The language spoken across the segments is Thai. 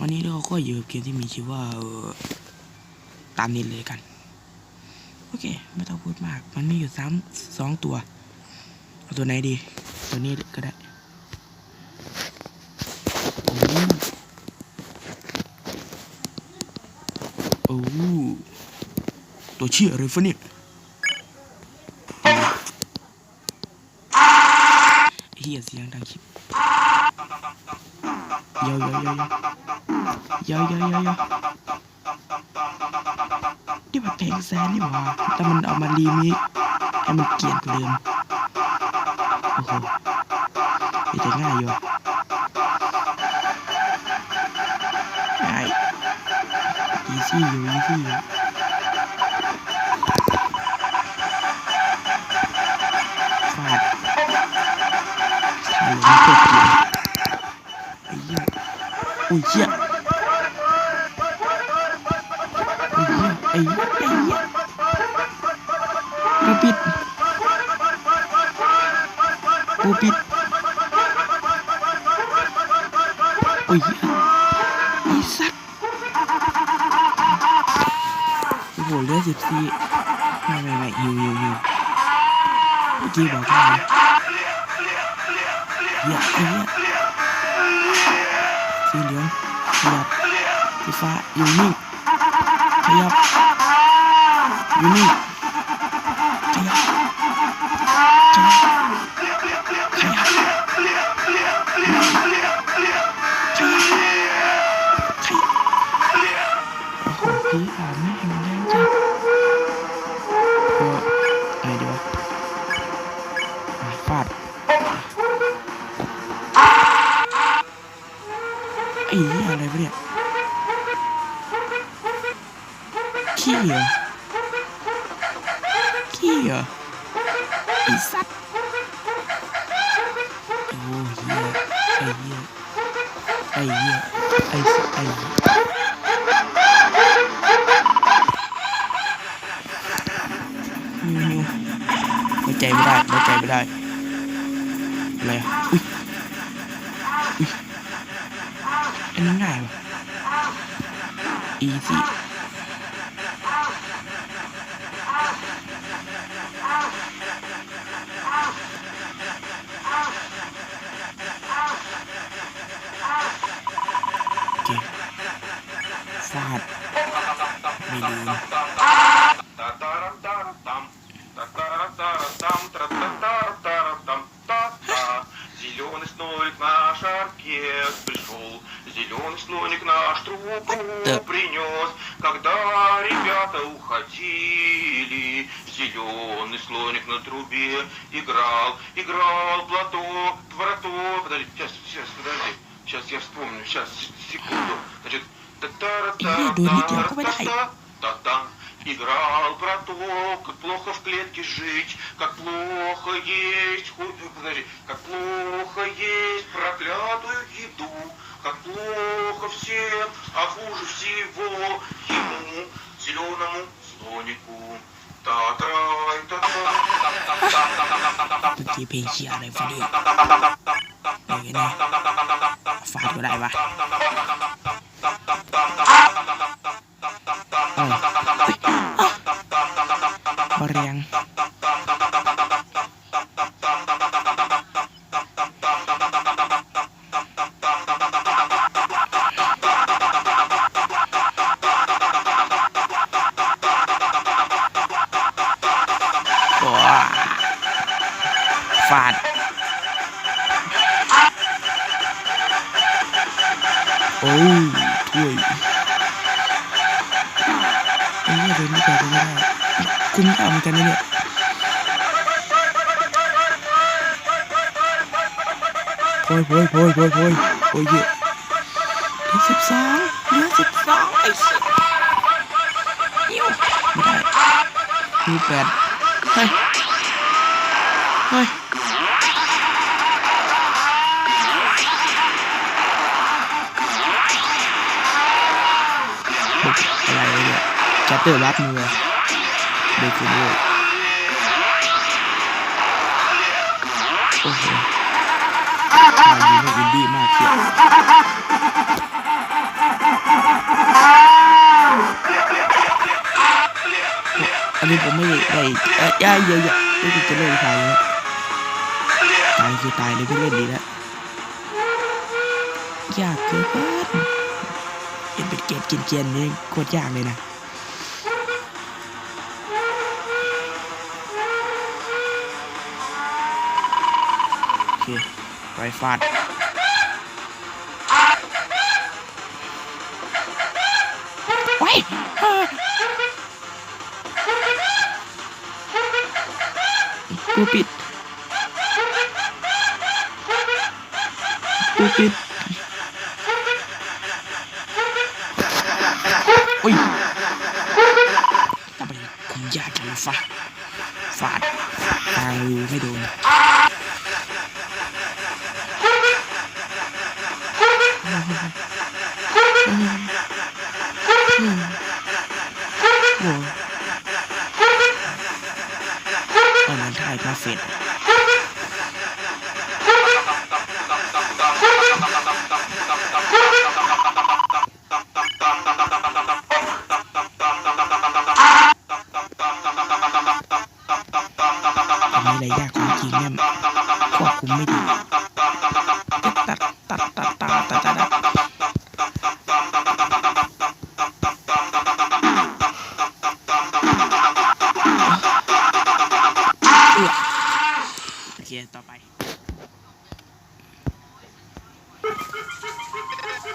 วันนี้เราก็อยู่กับเกมที่มีชื่อว่าเออตามนี้เลยกัน โอเค ไม่ต้องพูดมาก มันมีอยู่สามสองตัว เอาตัวไหนดี ตัวนี้ก็ได้โอ้โอ้ตัวเชี่ยอะไรฟะเนี่ยเฮียเสียงดังคลิปเยาเยา เยาเยาเยาเยาเยาเยานี่มันเพลงแซนนี่หว่าแต่มันเอามารีมิกให้มันเกลียดกว่าเดิมโอ้โหนี่จะง่ายอยู่ง่ายอีซี่อยู่อีซี่อยู่ฟาดถ่ายลงกดอยู่ไอ้เหี้ยอุ้ยเหี้ยไอ้เหี้ยเหี้ย ไอ้เหี้ยปูปิดปูปิดโอ้ยไอ้สัตว์โอ้โหเหลือสิบสี่ไม่ไม่ไม่ฮิวฮิวฮิวเมื่อกี้บอกว่าไงเหี้ยไอ้เหี้ยสีเหลืองขยับสีฟ้าอยู่นิ่งขยับ อยู่นิ่ขยับขยับขยับขยับขยับโอ้โหพี่อ่านไม่เห็นแรงจังก็อะไรดีวะอะฟาดไอ้เหี้ยอะไรวะเนี่ยขี้เหรอ ขี้เหรอไอ้สัตว์โอ้เหี้ยไอ้เหี้ยไอ้เหี้ยไอ้สัตว์ไอ้เหี้ยหิวหิวไว้ใจไม่ได้ไว้ใจไม่ได้อะไรอะอุ้ยอุ้ยอันนี้ง่ายว่ะ easy Зеленый слоник наш оркестр пришел, Зеленый слоник наш трубку Да. принес, Когда ребята уходили, Зеленый слоник на трубе играл, Играл платок, вороток. Подожди, сейчас, сейчас, подожди. Сейчас я вспомню, сейчас, секунду. Значит, Ih, Dorito, aku pada та та та-та. Играл про то, как плохо в клетке жить, как плохо есть, ху... Э, подожди, как плохо есть проклятую еду, как плохо всем, а хуже всего ему, зеленому слонику. Тут тебе яны влит. Эгене, фагулай ва. ออกติออกเรียง Woi woi woi woi woi Woi gì Thứ xếp sáu Nhớ xếp sáu Ây xếp Mà đây Như bẹt Thôi. Thôi chapter 30 Được rồi Ôi okay. อันนี้ผมไม่ได้ได้ย่าเยอะๆไม่จะเล่นใครแล้วตายคือตายเลยไม่เล่นดีแล้วยากเกินเป็นเก็บเจียนๆนี่โคตรยากเลยนะโอเค ไปฟาดไว้อ่ากูปิดกูปิดอุ้ยทำไมคุณยากจังฟาดฟาดตายไม่โดน โอ้ตอนนั้นถ่ายมาเสร็จอันนี้เล ยยากของจริงเนี่ยควบคุมไม่ดีตัดตัดตัดตัดตัดตัดตัดเอือโอเคต่อไป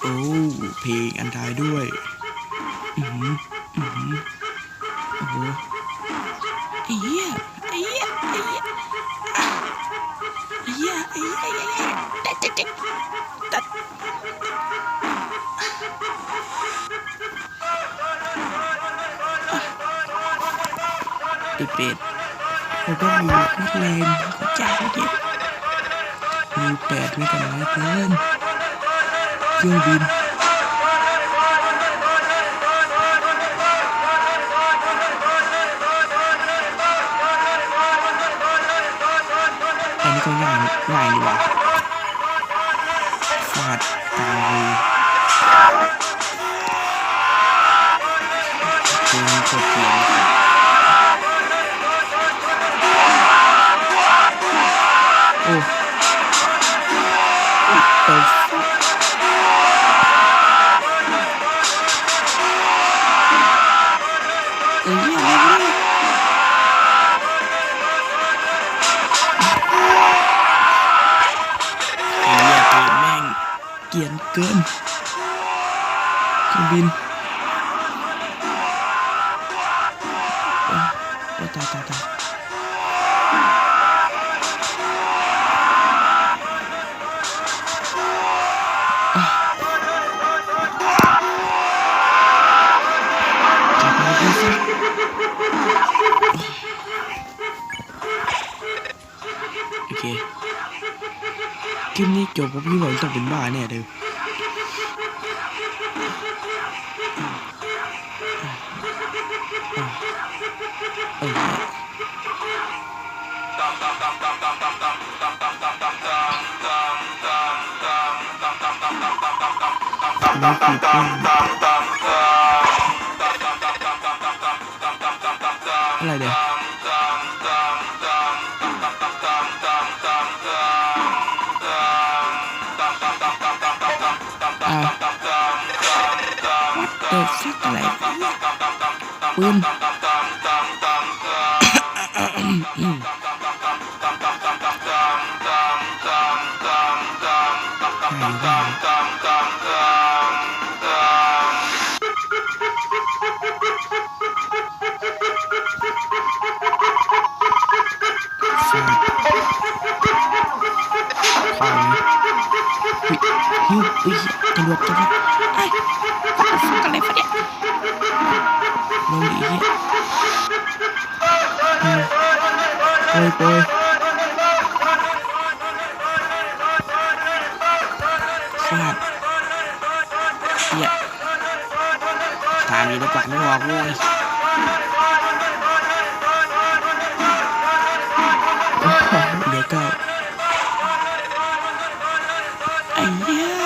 โอ้เพลงอันทายด้วยอือหืออือหือโอ้โหเหี้ยไอ้เหี้ย แล้วก็มีนักเลงของจ่าเกี้มีแปดมีกันน้อยเกินเครื่องบินอันนี้ก็ง่ายง่ายดีว่ะฟาดกลางมือเป็นกดเกียร์ เกินเครื่องบินโอ้ตายตายตายกลับมาดีสิโอเคคลิปนี้จบเพราะพี่หวังต้องเป็นบ้าแน่เลย ออน้องผิดเองอะไรเดี๋ยวอ่า what the fuck อะไรปืน ไม่ได้ฟาดพังฮิวฮิวตำ มีโอกาสไม่ออกเลยเดี๋ยวก็ไอ้เหี้ย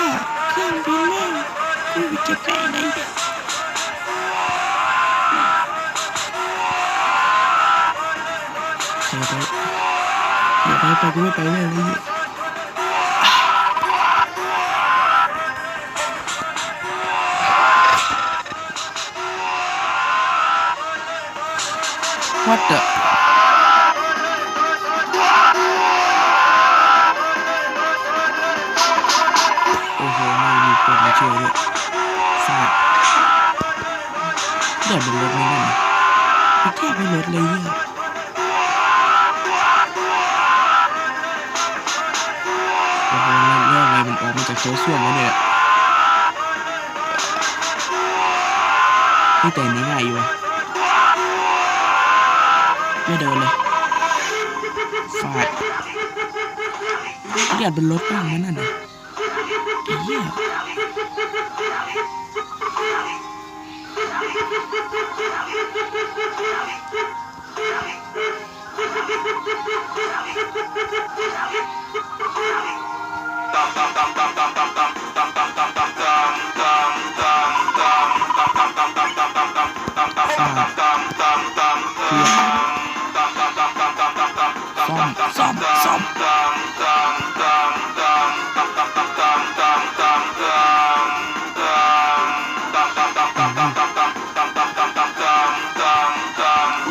เครื่อไบินแม่งกูไปได้ไหนเดี๋ยวไปเดี๋ยวไปไปกูไม่ไปแน่เลย วัดเดอะโอ้โห ไม่มีคนมาช่วยด้วยฟาดเดินบนรถไม่นั่นนะไม่แทบไม่ลดเลยเนี่ยโอ้โหเรื่องอะไรมันออกมาจากโถส้วมแล้วเนี่ยนี่แต่นี้ง่ายอยู่วะ ไม่เดินเลยฟาดเรียดเป็นรถบ้างมั้ยนั่นน่ะไอ้เหี้ยฟา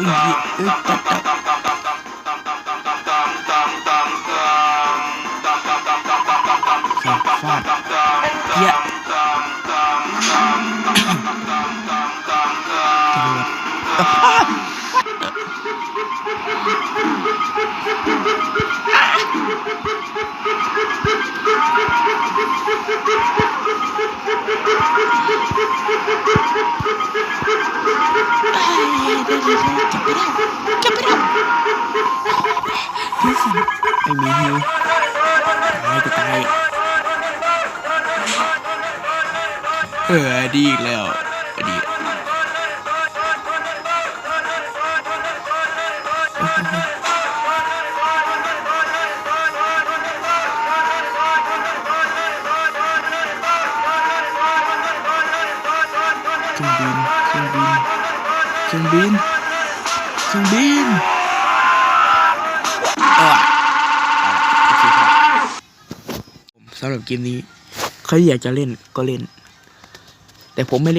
อุ้ ยเหี้ยเอ้ยตัดตัดฟาดฟาดเหี้ยตำรวจไม่มีฮิวตายก็ตาย เออ ดีอีกแล้ว รื่องบินเครื่องบินโอเคครับผมสำหรับเกมนี้ใครอยากจะเล่นก็เล่น แต่ผมไม่เล่น